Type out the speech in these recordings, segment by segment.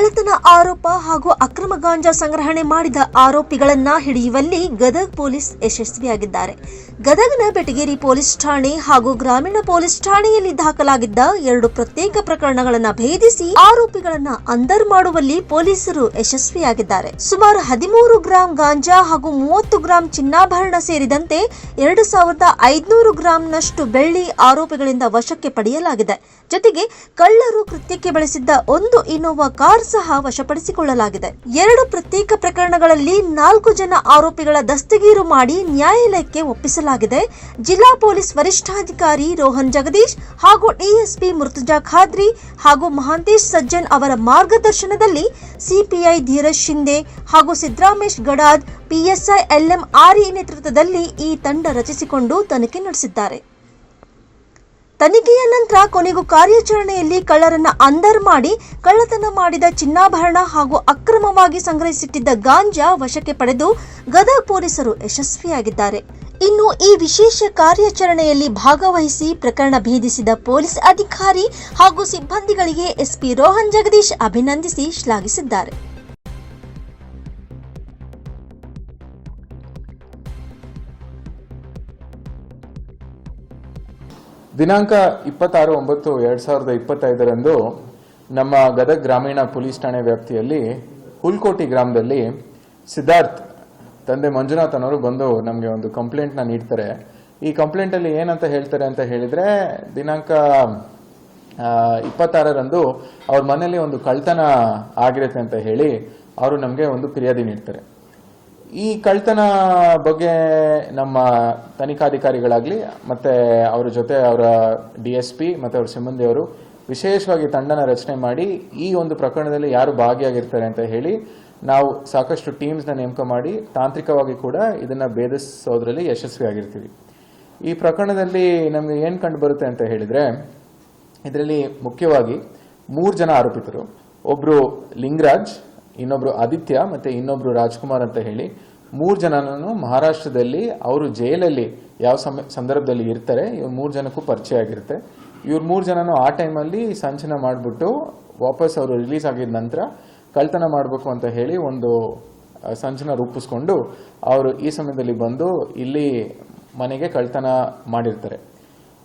all ಕಳ್ಳತನ ಆರೋಪ ಹಾಗೂ ಅಕ್ರಮ ಗಾಂಜಾ ಸಂಗ್ರಹಣೆ ಮಾಡಿದ ಆರೋಪಿಗಳನ್ನ ಹಿಡಿಯುವಲ್ಲಿ ಗದಗ್ ಪೊಲೀಸ್ ಯಶಸ್ವಿಯಾಗಿದ್ದಾರೆ. ಗದಗ್ನ ಬೆಟಗೇರಿ ಪೊಲೀಸ್ ಠಾಣೆ ಹಾಗೂ ಗ್ರಾಮೀಣ ಪೊಲೀಸ್ ಠಾಣೆಯಲ್ಲಿ ದಾಖಲಾಗಿದ್ದ ಎರಡು ಪ್ರತ್ಯೇಕ ಪ್ರಕರಣಗಳನ್ನ ಭೇದಿಸಿ ಆರೋಪಿಗಳನ್ನ ಅಂದರ್ ಮಾಡುವಲ್ಲಿ ಪೊಲೀಸರು ಯಶಸ್ವಿಯಾಗಿದ್ದಾರೆ. ಸುಮಾರು ಹದಿಮೂರು ಗ್ರಾಂ ಗಾಂಜಾ ಹಾಗೂ ಮೂವತ್ತು ಗ್ರಾಂ ಚಿನ್ನಾಭರಣ ಸೇರಿದಂತೆ ಎರಡು ಸಾವಿರದ ಐದುನೂರು ಗ್ರಾಂನಷ್ಟು ಬೆಳ್ಳಿ ಆರೋಪಿಗಳಿಂದ ವಶಕ್ಕೆ ಪಡೆಯಲಾಗಿದೆ. ಜೊತೆಗೆ ಕಳ್ಳರು ಕೃತ್ಯಕ್ಕೆ ಬಳಸಿದ್ದ ಒಂದು ಇನೋವಾ ಕಾರ್ ವಶಪಡಿಸಿಕೊಳ್ಳಲಾಗಿದೆ. ಎರಡು ಪ್ರತ್ಯೇಕ ಪ್ರಕರಣಗಳಲ್ಲಿ ನಾಲ್ಕು ಜನ ಆರೋಪಿಗಳ ದಸ್ತಗೀರು ಮಾಡಿ ನ್ಯಾಯಾಲಯಕ್ಕೆ ಒಪ್ಪಿಸಲಾಗಿದೆ. ಜಿಲ್ಲಾ ಪೊಲೀಸ್ ವರಿಷ್ಠಾಧಿಕಾರಿ ರೋಹನ್ ಜಗದೀಶ್ ಹಾಗೂ ಡಿಎಸ್ಪಿ ಮೃತುಜಾ ಖಾದ್ರಿ ಹಾಗೂ ಮಹಾಂತೇಶ್ ಸಜ್ಜನ್ ಅವರ ಮಾರ್ಗದರ್ಶನದಲ್ಲಿ ಸಿಪಿಐ ಧೀರಜ್ ಶಿಂದೆ ಹಾಗೂ Siddaramesh Gadad, PSI LM RE ನೇತೃತ್ವದಲ್ಲಿ ಈ ತಂಡ ರಚಿಸಿಕೊಂಡು ತನಿಖೆ ನಡೆಸಿದ್ದಾರೆ. ತನಿಖೆಯ ನಂತರ ಕೊನೆಗೂ ಕಾರ್ಯಾಚರಣೆಯಲ್ಲಿ ಕಳ್ಳರನ್ನ ಅಂದರ್ ಮಾಡಿ ಕಳ್ಳತನ ಮಾಡಿದ ಚಿನ್ನಾಭರಣ ಹಾಗೂ ಅಕ್ರಮವಾಗಿ ಸಂಗ್ರಹಿಸಿಟ್ಟಿದ್ದ ಗಾಂಜಾ ವಶಕ್ಕೆ ಪಡೆದು ಗದಗ ಪೊಲೀಸರು ಯಶಸ್ವಿಯಾಗಿದ್ದಾರೆ. ಇನ್ನು ಈ ವಿಶೇಷ ಕಾರ್ಯಾಚರಣೆಯಲ್ಲಿ ಭಾಗವಹಿಸಿ ಪ್ರಕರಣ ಭೇದಿಸಿದ ಪೊಲೀಸ್ ಅಧಿಕಾರಿ ಹಾಗೂ ಸಿಬ್ಬಂದಿಗಳಿಗೆ ಎಸ್ಪಿ ರೋಹನ್ ಜಗದೀಶ್ ಅಭಿನಂದಿಸಿ ಶ್ಲಾಘಿಸಿದ್ದಾರೆ. ದಿನಾಂಕ ಇಪ್ಪತ್ತಾರು ಒಂಬತ್ತು ಎರಡ್ ಸಾವಿರದ ಇಪ್ಪತ್ತೈದರಂದು ನಮ್ಮ ಗದಗ ಗ್ರಾಮೀಣ ಪೊಲೀಸ್ ಠಾಣೆ ವ್ಯಾಪ್ತಿಯಲ್ಲಿ ಹುಲ್ಕೋಟಿ ಗ್ರಾಮದಲ್ಲಿ ಸಿದ್ಧಾರ್ಥ್ ತಂದೆ ಮಂಜುನಾಥ್ ಅನ್ನೋರು ಬಂದು ನಮಗೆ ಒಂದು ಕಂಪ್ಲೇಂಟ್ನ ನೀಡ್ತಾರೆ. ಈ ಕಂಪ್ಲೇಂಟಲ್ಲಿ ಏನಂತ ಹೇಳ್ತಾರೆ ಅಂತ ಹೇಳಿದ್ರೆ, ದಿನಾಂಕ ಇಪ್ಪತ್ತಾರರಂದು ಅವ್ರ ಮನೆಯಲ್ಲಿ ಒಂದು ಕಳ್ತನ ಆಗಿರುತ್ತೆ ಅಂತ ಹೇಳಿ, ಅವರು ನಮಗೆ ಒಂದು ಫಿರ್ಯಾದಿ ನೀಡ್ತಾರೆ. ಈ ಕಳ್ತನ ಬಗ್ಗೆ ನಮ್ಮ ತನಿಖಾಧಿಕಾರಿಗಳಾಗಲಿ, ಮತ್ತೆ ಅವರ ಜೊತೆ ಅವರ ಡಿ ಎಸ್ ಪಿ, ಮತ್ತು ಅವ್ರ ಸಿಬ್ಬಂದಿಯವರು ವಿಶೇಷವಾಗಿ ತಂಡನ ರಚನೆ ಮಾಡಿ ಈ ಒಂದು ಪ್ರಕರಣದಲ್ಲಿ ಯಾರು ಭಾಗಿಯಾಗಿರ್ತಾರೆ ಅಂತ ಹೇಳಿ ನಾವು ಸಾಕಷ್ಟು ಟೀಮ್ಸ್ನ ನೇಮಕ ಮಾಡಿ ತಾಂತ್ರಿಕವಾಗಿ ಕೂಡ ಇದನ್ನ ಭೇದಿಸೋದ್ರಲ್ಲಿ ಯಶಸ್ವಿಯಾಗಿರ್ತೀವಿ ಈ ಪ್ರಕರಣದಲ್ಲಿ ನಮಗೆ ಏನು ಕಂಡು ಬರುತ್ತೆ ಅಂತ ಹೇಳಿದ್ರೆ, ಇದರಲ್ಲಿ ಮುಖ್ಯವಾಗಿ ಮೂರು ಜನ ಆರೋಪಿತರು. ಒಬ್ಬರು ಲಿಂಗರಾಜ್ ಇನ್ನೊಬ್ರು ಆದಿತ್ಯ ಮತ್ತೆ ಇನ್ನೊಬ್ರು ರಾಜ್ಕುಮಾರ್ ಅಂತ ಹೇಳಿ ಮೂರು ಜನನೂ ಮಹಾರಾಷ್ಟ್ರದಲ್ಲಿ ಅವರು ಜೈಲಲ್ಲಿ ಯಾವ ಸಮ, ಸಂದರ್ಭದಲ್ಲಿ ಇರ್ತಾರೆ, ಇವ್ರು ಮೂರು ಜನಕ್ಕೂ ಪರಿಚಯ ಆಗಿರುತ್ತೆ. ಇವ್ರು ಮೂರು ಜನನು ಆ ಟೈಮಲ್ಲಿ ಸಂಚನ ಮಾಡಿಬಿಟ್ಟು ವಾಪಸ್ ಅವರು ರಿಲೀಸ್ ಆಗಿದ ನಂತರ ಕಳ್ತನ ಮಾಡಬೇಕು ಅಂತ ಹೇಳಿ ಒಂದು ಸಂಚನ ರೂಪಿಸ್ಕೊಂಡು ಅವರು ಈ ಸಮಯದಲ್ಲಿ ಬಂದು ಇಲ್ಲಿ ಮನೆಗೆ ಕಳ್ತನ ಮಾಡಿರ್ತಾರೆ.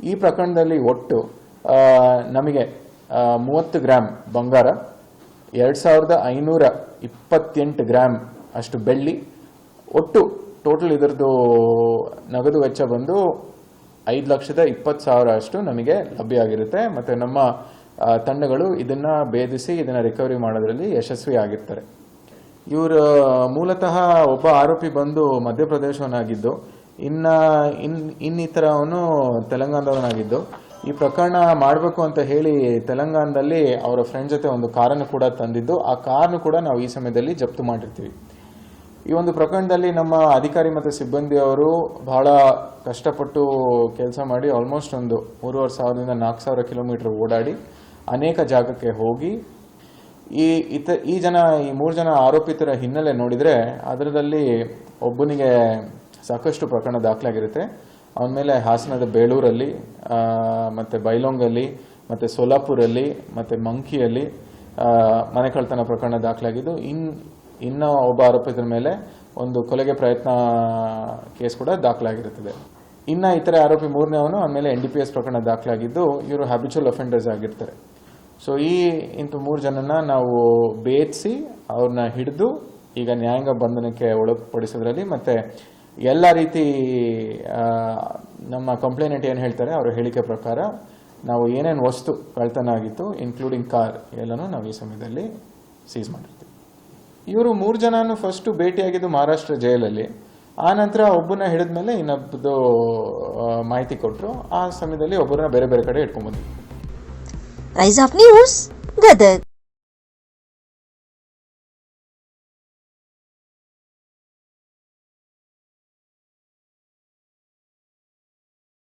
ಈ ಪ್ರಕರಣದಲ್ಲಿ ಒಟ್ಟು ನಮಗೆ ಮೂವತ್ತು ಗ್ರಾಮ್ ಬಂಗಾರ ಎರಡು ಸಾವಿರದ ಐನೂರ ಇಪ್ಪತ್ತೆಂಟು ಗ್ರಾಮ್ ಅಷ್ಟು ಬೆಳ್ಳಿ, ಒಟ್ಟು ಟೋಟಲ್ ಇದರದ್ದು ನಗದು ವೆಚ್ಚ ಬಂದು ಐದು ಲಕ್ಷದ ಇಪ್ಪತ್ತು ಸಾವಿರ ಅಷ್ಟು ನಮಗೆ ಲಭ್ಯ ಆಗಿರುತ್ತೆ. ಮತ್ತು ನಮ್ಮ ತಂಡಗಳು ಇದನ್ನು ಭೇದಿಸಿ, ಇದನ್ನು ರಿಕವರಿ ಮಾಡೋದ್ರಲ್ಲಿ ಯಶಸ್ವಿ ಆಗಿರ್ತಾರೆ. ಇವರು, ಮೂಲತಃ ಒಬ್ಬ ಆರೋಪಿ ಬಂದು ಮಧ್ಯಪ್ರದೇಶವನಾಗಿದ್ದು ಇನ್ನ, ಇನ್ ಇನ್ನಿತರ ಅವನು ತೆಲಂಗಾಣದವನಾಗಿದ್ದು ಈ ಪ್ರಕರಣ ಮಾಡಬೇಕು ಅಂತ ಹೇಳಿ ತೆಲಂಗಾಣದಲ್ಲಿ ಅವರ ಫ್ರೆಂಡ್ ಜೊತೆ ಒಂದು ಕಾರನ್ನು ಕೂಡ ತಂದಿದ್ದು, ಆ ಕಾರನ್ನು ಕೂಡ ನಾವು ಈ ಸಮಯದಲ್ಲಿ ಜಪ್ತು ಮಾಡಿರ್ತೀವಿ. ಈ ಒಂದು ಪ್ರಕರಣದಲ್ಲಿ ನಮ್ಮ ಅಧಿಕಾರಿ ಮತ್ತು ಸಿಬ್ಬಂದಿಯವರು ಬಹಳ ಕಷ್ಟಪಟ್ಟು ಕೆಲಸ ಮಾಡಿ ಆಲ್ಮೋಸ್ಟ್ ಒಂದು ಮೂರುವರೆ ಸಾವಿರದಿಂದ ನಾಲ್ಕು ಸಾವಿರ ಕಿಲೋಮೀಟರ್ ಓಡಾಡಿ ಅನೇಕ ಜಾಗಕ್ಕೆ ಹೋಗಿ, ಈ ಇತ, ಈ ಜನ, ಈ ಮೂರು ಜನ ಆರೋಪಿತರ ಹಿನ್ನೆಲೆ ನೋಡಿದರೆ ಅದರಲ್ಲಿ ಒಬ್ಬನಿಗೆ ಸಾಕಷ್ಟು ಪ್ರಕರಣ ದಾಖಲಾಗಿರುತ್ತೆ. ಅವನ ಮೇಲೆ ಹಾಸನದ ಬೇಳೂರಲ್ಲಿ ಮತ್ತು ಬೈಲೊಂಗಲ್ಲಿ, ಮತ್ತೆ ಸೋಲಾಪುರಲ್ಲಿ, ಮತ್ತೆ ಮಂಕಿಯಲ್ಲಿ ಮನೆ ಕಳ್ತನ ಪ್ರಕರಣ ದಾಖಲಾಗಿದ್ದು, ಇನ್, ಇನ್ನ ಒಬ್ಬ ಆರೋಪಿತರ ಮೇಲೆ ಒಂದು ಕೊಲೆಗೆ ಪ್ರಯತ್ನ ಕೇಸ್ ಕೂಡ ದಾಖಲಾಗಿರುತ್ತದೆ. ಇನ್ನ ಇತರೆ ಆರೋಪಿ ಮೂರನೇ ಅವನು ಆಮೇಲೆ ಎನ್ ಡಿ ಪಿ ಎಸ್ ಪ್ರಕರಣ ದಾಖಲಾಗಿದ್ದು, ಇವರು ಹ್ಯಾಬಿಚುವಲ್ ಅಫೆಂಡರ್ಸ್ ಆಗಿರ್ತಾರೆ. ಸೊ ಈ ಇಂಥ ಮೂರು ಜನನ ನಾವು ಬೇಯಿಸಿ ಅವ್ರನ್ನ ಹಿಡಿದು, ಈಗ ನ್ಯಾಯಾಂಗ ಬಂಧನಕ್ಕೆ ಒಳಪಡಿಸೋದ್ರಲ್ಲಿ ಮತ್ತೆ ಎಲ್ಲ ರೀತಿ ನಮ್ಮ ಕಂಪ್ಲೇನೆಂಟ್ ಏನು ಹೇಳ್ತಾರೆ ಅವರ ಹೇಳಿಕೆ ಪ್ರಕಾರ ನಾವು ಏನೇನು ವಸ್ತು ಕಳ್ತನ ಆಗಿತ್ತು ಇನ್ಕ್ಲೂಡಿಂಗ್ ಕಾರ್ ಎಲ್ಲನೂ ನಾವು ಈ ಸಮಯದಲ್ಲಿ ಸೀಸ್ ಮಾಡಿರ್ತೀವಿ. ಇವರು ಮೂರು ಜನನೂ ಫಸ್ಟು ಭೇಟಿಯಾಗಿದ್ದು ಮಹಾರಾಷ್ಟ್ರ ಜೈಲಲ್ಲಿ. ಆ ನಂತರ ಒಬ್ಬನ ಹಿಡಿದ್ಮೇಲೆ ಇನ್ನೊಬ್ಬದು ಆ, ಮಾಹಿತಿ ಕೊಟ್ಟರು ಆ ಸಮಯದಲ್ಲಿ ಒಬ್ಬರನ್ನ ಬೇರೆ ಬೇರೆ ಕಡೆ ಇಟ್ಕೊಂಡ್ಬಂದ್ವಿ ರೈಸ್ ಆಫ್ ನ್ಯೂಸ್ ಗದಗ್.